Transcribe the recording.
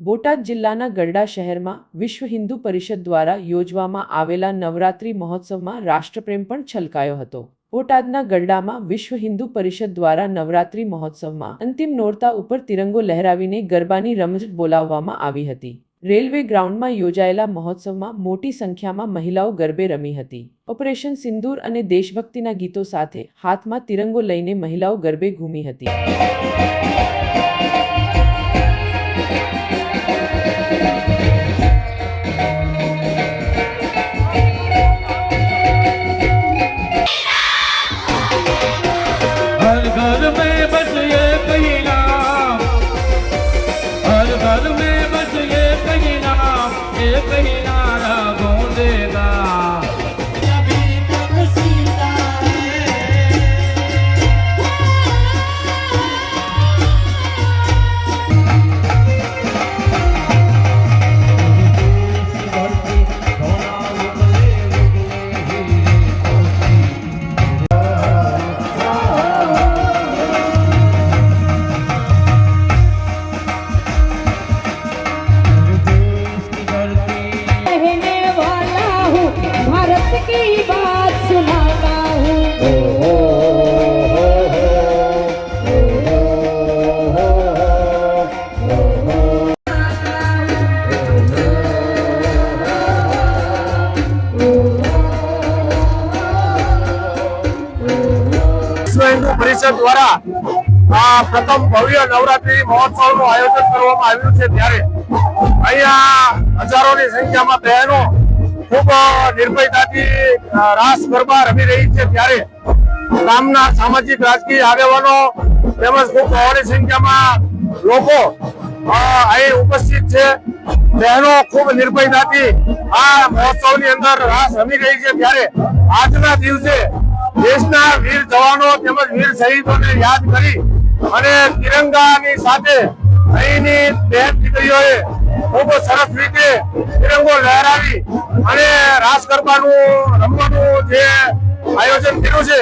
બોટાદ જિલ્લાના ગરડા શહેરમાં વિશ્વ હિન્દુ પરિષદ દ્વારા યોજવામાં આવેલા નવરાત્રિ મહોત્સવમાં રાષ્ટ્રપ્રેમ પણ છલકાયો હતો. બોટાદના ગરડામાં વિશ્વ હિન્દુ પરિષદ દ્વારા નવરાત્રિ મહોત્સવમાં અંતિમ નોરતા ઉપર તિરંગો લહેરાવીને ગરબાની રમઝટ બોલાવવામાં આવી હતી. રેલવે ગ્રાઉન્ડમાં યોજાયેલા મહોત્સવમાં મોટી સંખ્યામાં મહિલાઓ ગરબે રમી હતી. ઓપરેશન સિંદૂર અને દેશભક્તિના ગીતો સાથે હાથમાં તિરંગો લઈને મહિલાઓ ગરબે ઘૂમી હતી. પરિષદ દ્વારા આ પ્રથમ ભવ્ય નવરાત્રી મહોત્સવનું આયોજન કરવામાં આવ્યું છે ત્યારે અહીંયા હજારોની સંખ્યામાં બહેનો ખૂબ નિર્ભયતાથી રાસ ગરબા રમી રહી છે ત્યારે ગામના સામાજિક રાજકીય આગેવાનો તેમજ ખૂબ બહોળી સંખ્યામાં લોકો અહીં ઉપસ્થિત છે. બહેનો ખૂબ નિર્ભયતાથી આ મહોત્સવની અંદર રાસ રમી રહી છે ત્યારે આજના દિવસે દેશના વીર જવાનો તેમજ વીર શહીદોને યાદ કરી અને તિરંગાની સાથે અહીંની બહેન દીકરીઓએ ખૂબ સરસ રીતે તિરંગો લહેરાવી જે આયોજન કર્યું છે.